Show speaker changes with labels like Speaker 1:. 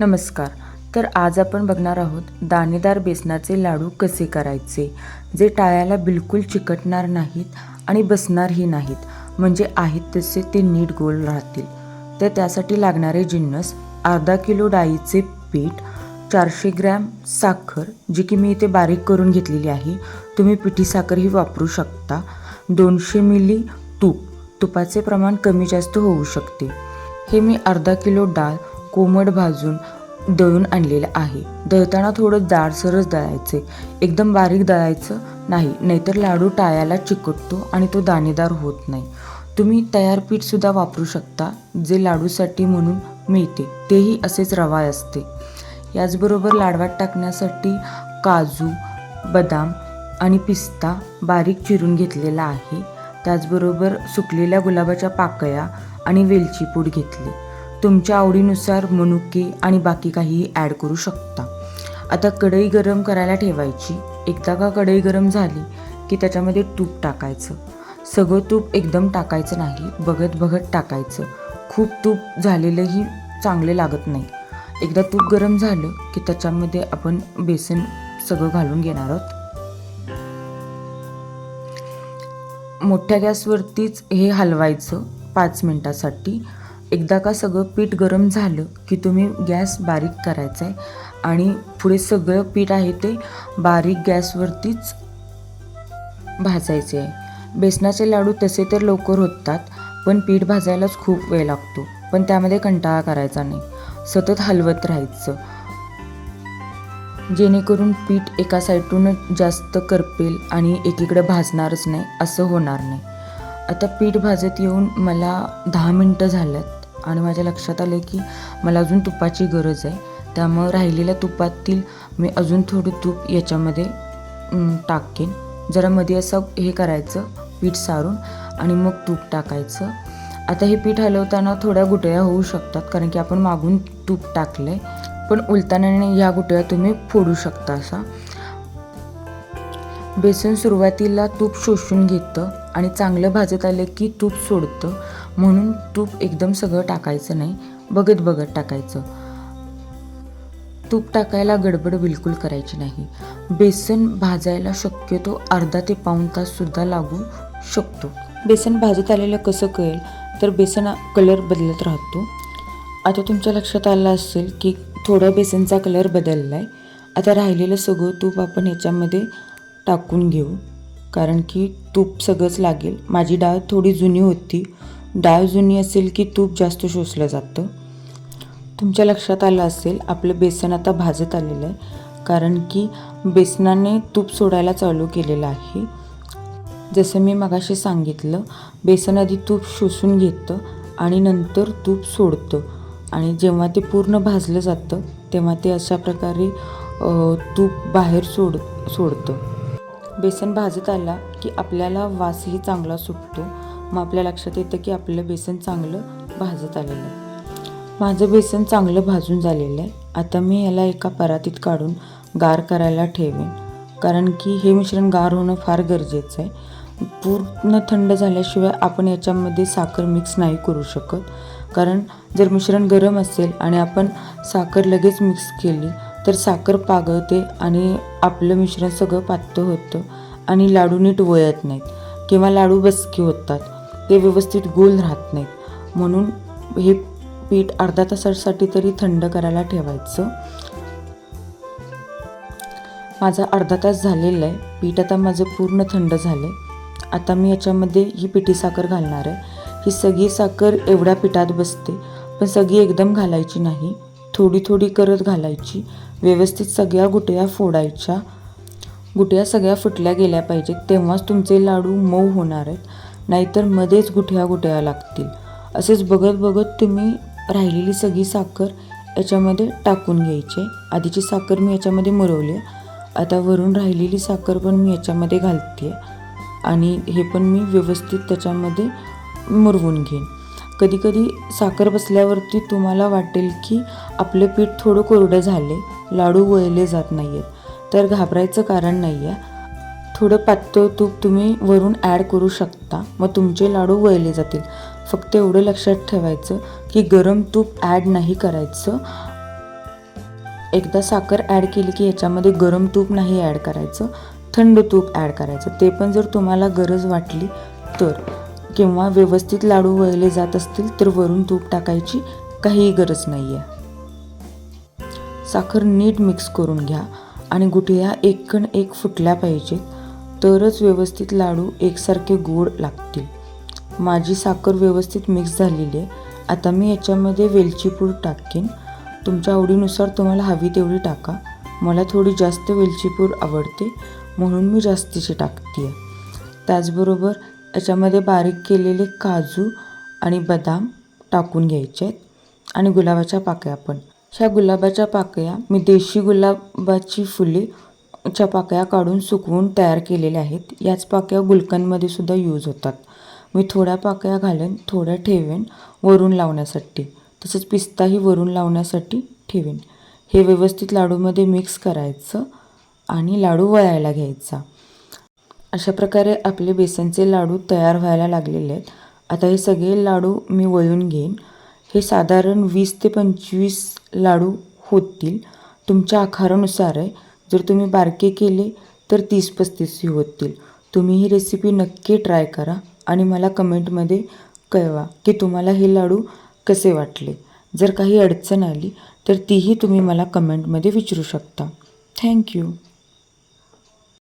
Speaker 1: नमस्कार. तर आज आपण बघणार आहोत दाणेदार बेसनाचे लाडू कसे करायचे? जे टाळ्याला बिलकुल चिकटणार नाहीत आणि बसणारही नाहीत म्हणजे आहेत तसे ते नीट गोल राहतील. तर त्यासाठी लागणारे जिन्नस अर्धा किलो डाळीचे पीठ चारशे ग्रॅम साखर जी की मी इथे बारीक करून घेतलेली आहे तुम्ही पिठी साखरही वापरू शकता. दोनशे मिली तूप तुपाचे प्रमाण कमी जास्त होऊ शकते. हे मी अर्धा किलो डाळ कोमट भाजून दळून आणलेलं आहे. दळताना थोडं जाडसरच दळायचे. एकदम बारीक दळायचं नाही नाहीतर लाडू टाळ्याला चिकटतो आणि तो दाणेदार होत नाही. तुम्ही तयार पीठसुद्धा वापरू शकता जे लाडूसाठी म्हणून मिळते. तेही असेच रवा असते. याचबरोबर लाडवात टाकण्यासाठी काजू बदाम आणि पिस्ता बारीक चिरून घेतलेला आहे. त्याचबरोबर सुकलेल्या गुलाबाच्या पाकळ्या आणि वेलची पूड घेतली. तुमच्या आवडीनुसार मनुके आणि बाकी काहीही ॲड करू शकता. आता कढई गरम करायला ठेवायची. एकदा का कढई गरम झाली की त्याच्यामध्ये तूप टाकायचं. सगळं तूप एकदम टाकायचं नाही बघत बघत टाकायचं. खूप तूप झालेलंही चांगले लागत नाही. एकदा तूप गरम झालं की त्याच्यामध्ये आपण बेसन सगळं घालून घेणार आहोत. मोठ्या गॅसवरतीच हे हलवायचं पाच मिनटासाठी. एकदा का सगळं पीठ गरम झालं की तुम्ही गॅस बारीक करायचा आहे आणि पुढे सगळं पीठ आहे ते बारीक गॅसवरतीच भाजायचे आहे बेसनाचे लाडू तसे तर लवकर होतात पण पीठ भाजायलाच खूप वेळ लागतो पण त्यामध्ये कंटाळा करायचा नाही. सतत हलवत राहायचं. जेणेकरून पीठ एका साईडून जास्त करपेल आणि एकीकडे भाजणारच नाही असं होणार नाही. आता पीठ भाजत येऊन मला दहा मिनटं झाल्यात. आणि माझ्या लक्षात आलं की मला अजून तुपाची गरज आहे. त्यामुळं राहिलेल्या तुपातील मी अजून थोडं तूप याच्यामध्ये टाकेन. जरा मध्ये असं हे करायचं पीठ सारून आणि मग तूप टाकायचं. आता हे पीठ हलवताना थोड्या गुटळ्या होऊ शकतात कारण की आपण मागून तूप टाकलं आहे पण उलताना ह्या गुटळ्या तुम्ही फोडू शकता असा. बेसन सुरुवातीला तूप शोषून घेतं आणि चांगलं भाजत आलं की तूप सोडतं. म्हणून तूप एकदम सगळं टाकायचं नाही बघत बघत टाकायचं. तूप टाकायला गडबड बिलकुल करायची नाही. बेसन भाजायला शक्यतो अर्धा ते पाऊण ताससुद्धा लागू शकतो. बेसन भाजत आलेलं कसं कळेल? तर बेसन कलर बदलत राहतो. आता तुमच्या लक्षात आलं असेल की थोडं बेसनचा कलर बदलला आहे आता राहिलेलं सगळं तूप आपण ह्याच्यामध्ये टाकून घेऊ. कारण की तूप सगळंच लागेल. माझी डाळ थोडी जुनी होती. डाळ जुनी असेल की तूप जास्त शोषलं जातं? तुमच्या लक्षात आलं असेल आपलं बेसन आता भाजत आलेलं आहे कारण की बेसनाने तूप सोडायला चालू केलेलं आहे. जसं मी मगाशी सांगितलं बेसन आधी तूप शोषून घेतं आणि नंतर तूप सोडतं. आणि जेव्हा ते पूर्ण भाजलं जातं तेव्हा ते अशा प्रकारे तूप बाहेर सोड सोडतं. बेसन भाजत आला की आपल्याला वासही चांगला सुटतो. मग आपल्या लक्षात येतं की आपलं बेसन चांगलं भाजत आलेलं आहे. माझं बेसन चांगलं भाजून झालेलं आहे. आता मी याला एका परातीत काढून गार करायला ठेवेन. कारण की हे मिश्रण गार होणं फार गरजेचं आहे. पूर्ण थंड झाल्याशिवाय आपण याच्यामध्ये साखर मिक्स नाही करू शकत. कारण जर मिश्रण गरम असेल आणि आपण साखर लगेच मिक्स केली तर साखर पागळते आणि आपलं मिश्रण सगळं पातळ होतं आणि लाडू नीट वळत नाहीत. किंवा लाडू बसके होतात. ते व्यवस्थित गोल राहत नाहीत. म्हणून हे पीठ अर्धा तासासाठी तरी थंड करायला ठेवायचं. माझा अर्धा तास झालेला आहे. पीठ आता माझं पूर्ण थंड झालं आहे आता मी याच्यामध्ये ही पिठी साखर घालणार आहे. ही सगळी साखर एवढ्या पिठात बसते. पण सगळी एकदम घालायची नाही. थोडी थोडी करत घालायची. व्यवस्थित सगळ्या गुटया फोडायच्या. गुटया सगळ्या फुटल्या गेल्या पाहिजेत. तेव्हाच तुमचे लाडू मऊ होणार आहेत. नाहीतर मध्येच गुठ्या गुठया लागतील. असेच बघत बघत तुम्ही राहिलेली सगळी साखर याच्यामध्ये टाकून घ्यायची. आधीची साखर मी याच्यामध्ये मुरवली आहे. आता वरून राहिलेली साखर पण मी याच्यामध्ये घालते. आणि हे पण मी व्यवस्थित त्याच्यामध्ये मुरवून घेईन. कधीकधी साखर बसल्यावरती तुम्हाला वाटेल की आपलं पीठ थोडं कोरडं झाले लाडू वळले जात नाही आहेत तर घाबरायचं कारण नाही आहे थोडं पातळ तूप तुम्ही वरून ॲड करू शकता. मग तुमचे लाडू वळले जातील. फक्त एवढं लक्षात ठेवायचं की गरम तूप ॲड नाही करायचं. एकदा साखर ॲड केली की याच्यामध्ये गरम तूप नाही ॲड करायचं. थंड तूप ॲड करायचं. ते पण जर तुम्हाला गरज वाटली तर. किंवा व्यवस्थित लाडू वळले जात असतील तर वरून तूप टाकायची काहीही गरज नाही आहे साखर नीट मिक्स करून घ्या. आणि गुठळ्या कण एक फुटल्या पाहिजेत. तरच व्यवस्थित लाडू एकसारखे गोड लागतील. माझी साखर व्यवस्थित मिक्स झालेली आहे. आता मी याच्यामध्ये वेलची पूड टाकेन. तुमच्या आवडीनुसार तुम्हाला हवी तेवढी टाका. मला थोडी जास्त वेलची पूड आवडते म्हणून मी जास्तीची टाकते आहे त्याचबरोबर याच्यामध्ये बारीक केलेले काजू आणि बदाम टाकून घ्यायचे आहेत. आणि गुलाबाच्या पाकळ्या पण. ह्या गुलाबाच्या पाकळ्या मी देशी गुलाबाची फुले च्या पाकळ्या काढून सुकवून तयार केलेल्या आहेत. याच पाकळ्या गुलकंदमध्ये सुद्धा यूज होतात. मी थोड्या पाकळ्या घालेन थोड्या ठेवेन वरून लावण्यासाठी. तसंच पिस्ताही वरून लावण्यासाठी ठेवेन. हे व्यवस्थित लाडूमध्ये मिक्स करायचं आणि लाडू वळायला घ्यायचा. अशा प्रकारे आपले बेसनचे लाडू तयार व्हायला लागलेले आहेत. आता हे सगळे लाडू मी वळून घेईन. हे साधारण वीस ते पंचवीस लाडू होतील. तुमच्या आकारानुसार आहे जर तुम्ही बारके केले तर तीस पस्तीसही होतील. तुम्ही ही रेसिपी नक्की ट्राय करा आणि मला कमेंटमध्ये कळवा की तुम्हाला हे लाडू कसे वाटले. जर काही अडचण आली तर तीही तुम्ही मला कमेंटमध्ये विचारू शकता. थँक्यू